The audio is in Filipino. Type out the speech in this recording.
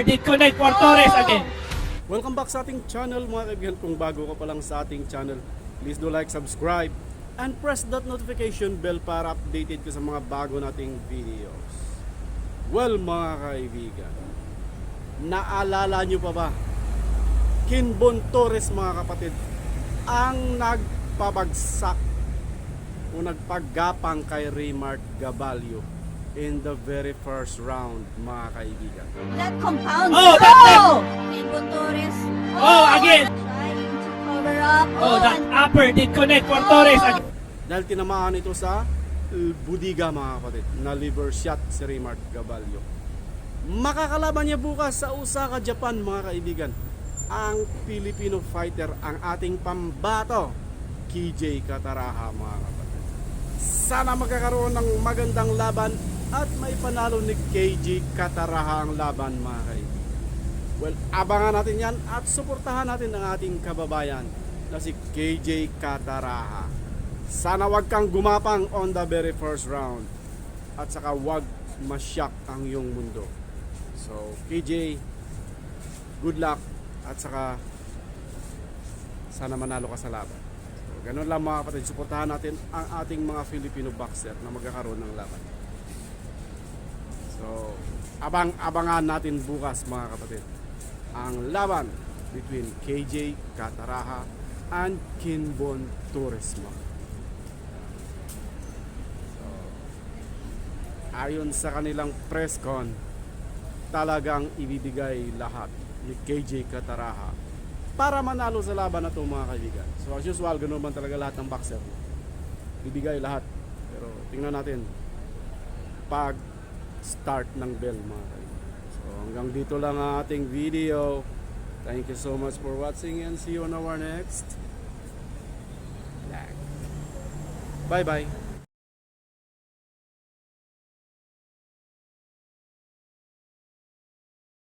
did connect for Torres again. Welcome back sa ating channel mga kaibigan. Kung bago ka pa lang sa ating channel, please do like, subscribe, and press that notification bell para updated ka sa mga bago nating videos. Well mga kaibigan, naalala nyo pa ba? Kinbon Torres mga kapatid, ang nagpabagsak o nagpaggapang kay Raymart Gabalio in the very first round mga kaibigan. That compound. Oh, that oh! Pinbon Torres. Oh, again. Trying to cover up. Oh, that and- upper did connect for Torres again. Dahil tinamaan ito sa uh, budiga mga kapatid na liver shot si Raymart Gabalio. Makakalaban niya bukas sa Osaka, Japan mga kaibigan. Ang Filipino fighter, ang ating pambato, KJ Kataraha mga kapatid. Sana magkakaroon ng magandang laban at may panalo ni KJ Kataraha ang laban mga. Well, abangan natin yan at suportahan natin ang ating kababayan na si KJ Kataraha. Sana wag kang gumapang on the very first round at saka wag masyak ang iyong mundo. So, KJ, good luck at saka sana manalo ka sa laban. So, ganun lang mga kapatid, suportahan natin ang ating mga Filipino boxer na magkakaroon ng laban. So, abang-abangan natin bukas mga kapatid ang laban between KJ Kataraha and Kinbon Turismo. So, ayon sa kanilang press con, talagang ibibigay lahat ni KJ Kataraha para manalo sa laban na ito mga kaibigan. So as usual, ganun man talaga lahat ng boxer. Bibigay lahat. Pero tingnan natin pag start ng bell mga kaibigan. So hanggang dito lang ang ating video. Thank you so much for watching and see you on our next. Bye bye.